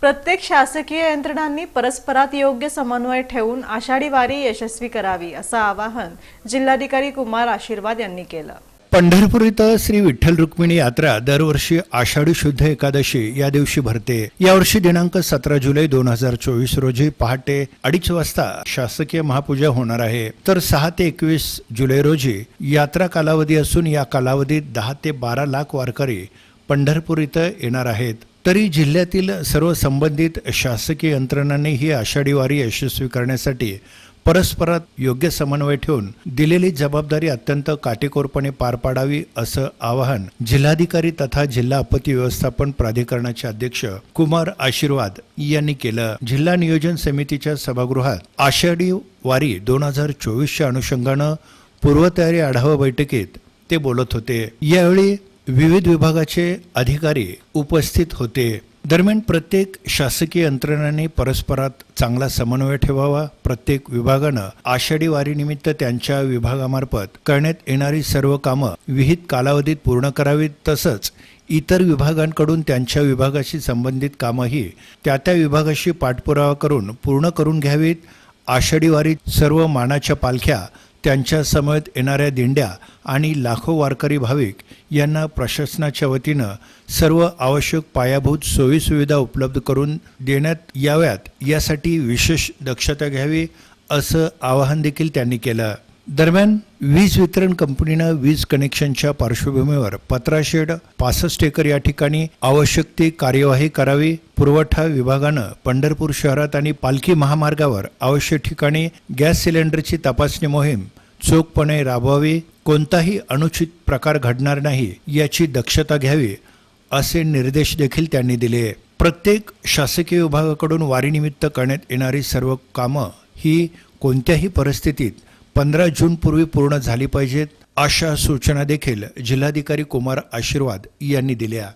प्रत्येक शासकीय यंत्रणांनी परस्परात योग्य समन्वय ठेवून आषाढी वारी यशस्वी करावी असं आवाहन जिल्हाधिकारी कुमार आशीर्वाद यांनी केलं. पंढरपूर इथं श्री विठ्ठल रुक्मिणी यात्रा दरवर्षी आषाढी शुद्ध एकादशी या दिवशी भरते. यावर्षी दिनांक सतरा जुलै दोन हजार चोवीस रोजी पहाटे अडीच वाजता शासकीय महापूजा होणार आहे. तर सहा ते एकवीस जुलै रोजी यात्रा कालावधी असून या कालावधीत दहा ते बारा लाख वारकरी पंढरपूर इथं येणार आहेत. तरी जिल्ह्यातील सर्व संबंधित शासकीय यंत्रणांनी ही आषाढी वारी यशस्वी करण्यासाठी परस्परात योग्य समन्वय ठेवून दिलेली जबाबदारी अत्यंत काटेकोरपणे पार पाडावी असं आवाहन जिल्हाधिकारी तथा जिल्हा आपत्ती व्यवस्थापन प्राधिकरणाचे अध्यक्ष कुमार आशीर्वाद यांनी केलं. जिल्हा नियोजन समितीच्या सभागृहात आषाढी वारी दोन हजार चोवीसच्या अनुषंगानं पूर्वतयारी आढावा बैठकीत ते बोलत होते. यावेळी विविध विभागाचे अधिकारी उपस्थित होते. दरम्यान प्रत्येक शासकीय यंत्रणांनी परस्परात चांगला समन्वय ठेवावा. प्रत्येक विभागानं आषाढी वारीनिमित्त त्यांच्या विभागामार्फत करण्यात येणारी सर्व कामं विहित कालावधीत पूर्ण करावीत. तसंच इतर विभागांकडून त्यांच्या विभागाशी संबंधित कामंही त्या त्या विभागाशी पाठपुरावा करून पूर्ण करून घ्यावीत. आषाढी वारीत सर्व मानाच्या पालख्या त्यांच्या समवेत येणाऱ्या दिंड्या आणि लाखो वारकरी भाविक यांना प्रशासनाच्या वतीनं सर्व आवश्यक पायाभूत सोयीसुविधा उपलब्ध करून देण्यात याव्यात यासाठी विशेष दक्षता घ्यावी असं आवाहन देखील त्यांनी केलं. दरम्यान वीज वितरण कंपनीनं वीज कनेक्शनच्या पार्श्वभूमीवर पत्राशेड पासष्ट एकर या ठिकाणी आवश्यक ती कार्यवाही करावी. पुरवठा विभागानं पंढरपूर शहरात आणि पालखी महामार्गावर आवश्यक ठिकाणी गॅस सिलेंडरची तपासणी मोहीम चोखपणे राबवावी कोणताही अनुचित प्रकार घडणार नाही याची दक्षता घ्यावी असे निर्देश देखील त्यांनी दिले. प्रत्येक शासकीय विभागाकडून वारीनिमित्त करण्यात येणारी सर्व कामं ही कोणत्याही परिस्थितीत पंधरा जूनपूर्वी पूर्ण झाली पाहिजेत अशा सूचना देखील जिल्हाधिकारी कुमार आशीर्वाद यांनी दिल्या.